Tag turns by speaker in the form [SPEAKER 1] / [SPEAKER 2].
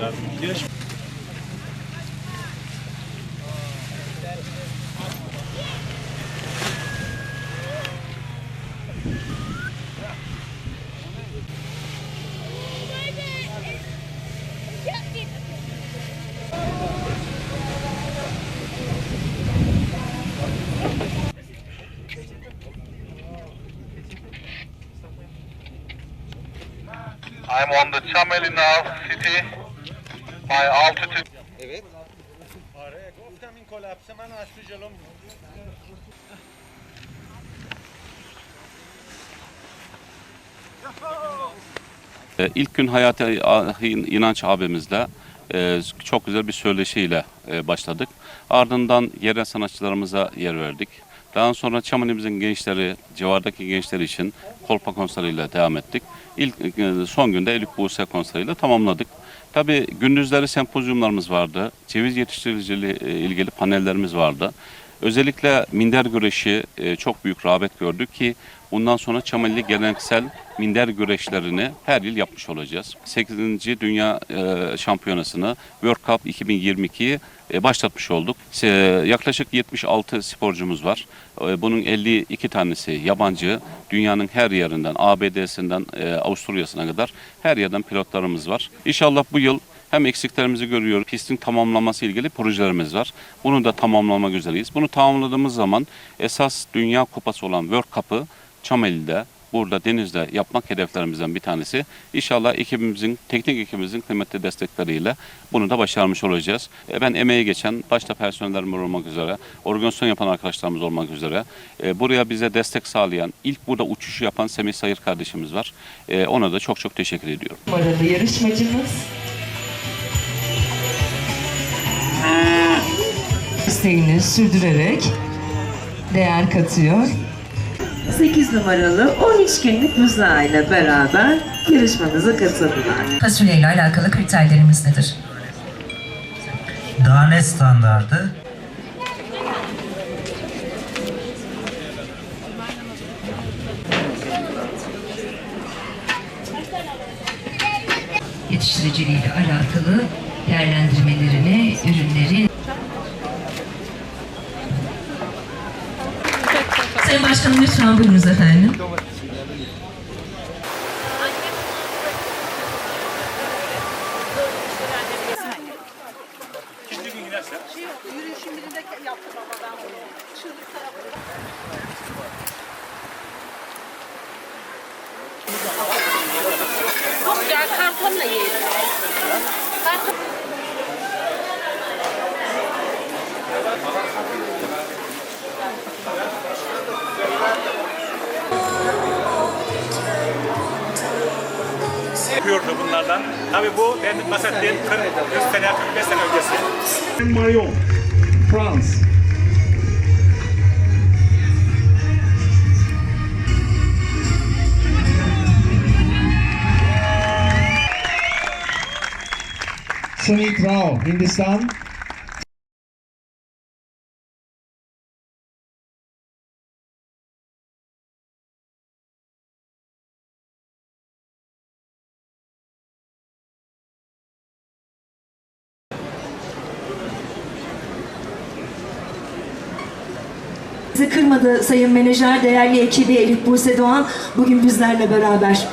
[SPEAKER 1] Yardımcı. I'm on the Chameli now, city. My altitude
[SPEAKER 2] Evet.
[SPEAKER 3] آره گفتم این کلپسه من از تو جلو
[SPEAKER 4] Ee, İlk gün Hayati İnanç abimizle e, çok güzel bir söyleşiyle e, başladık. Ardından yerel sanatçılarımıza yer verdik. Daha sonra Çamlı'mızın gençleri, civardaki gençler için kolpa konseriyle devam ettik. İlk e, son günde Elif Buse konseriyle tamamladık. Tabii gündüzleri sempozyumlarımız vardı. Ceviz yetiştiriciliği e, ilgili panellerimiz vardı. Özellikle minder güreşi e, çok büyük rağbet gördü ki bundan sonra Çamelli geleneksel minder güreşlerini her yıl yapmış olacağız. 8. Dünya e, Şampiyonası'nı World Cup 2022'yi e, başlatmış olduk. Se- Yaklaşık 76 sporcumuz var. E, Bunun 52 tanesi yabancı. Dünyanın her yerinden, ABD'sinden e, Avusturya'sına kadar her yerden pilotlarımız var. İnşallah bu yıl hem eksiklerimizi görüyoruz. Pistin tamamlaması ilgili projelerimiz var. Bunu da tamamlamak üzereyiz. Bunu tamamladığımız zaman esas Dünya Kupası olan World Cup'ı Çameli'de burada denizde yapmak hedeflerimizden bir tanesi. İnşallah ekibimizin, teknik ekibimizin kıymetli destekleriyle bunu da başarmış olacağız. E, Ben emeği geçen başta personellerimiz olmak üzere, organizasyon yapan arkadaşlarımız olmak üzere, e, buraya bize destek sağlayan, ilk burada uçuşu yapan Semih Sayır kardeşimiz var. E, Ona da çok çok teşekkür ediyorum.
[SPEAKER 5] numaralı yarışmacımız. İsteğini sürdürerek değer katıyor.
[SPEAKER 6] 8 numaralı 13 günlük Musa ile beraber yarışmamıza katıldılar.
[SPEAKER 7] Fasulye ile alakalı kriterlerimiz nedir?
[SPEAKER 8] Tane standardı
[SPEAKER 7] Yetiştiriciliği ile alakalı değerlendirmelerini, ürünleri... Sayın Başkanım lütfen buyurunuz efendim.
[SPEAKER 9] Ya kartonla yiyelim.
[SPEAKER 3] Yapıyordu bunlardan. Tabii bu benim bahsettiğim 40, 100 sene, 45 sene öncesi.
[SPEAKER 10] Marion, France. Sunit Rao, Hindistan.
[SPEAKER 6] Kırmadı Sayın Menajer, değerli ekibi Elif Buse Doğan bugün bizlerle beraber.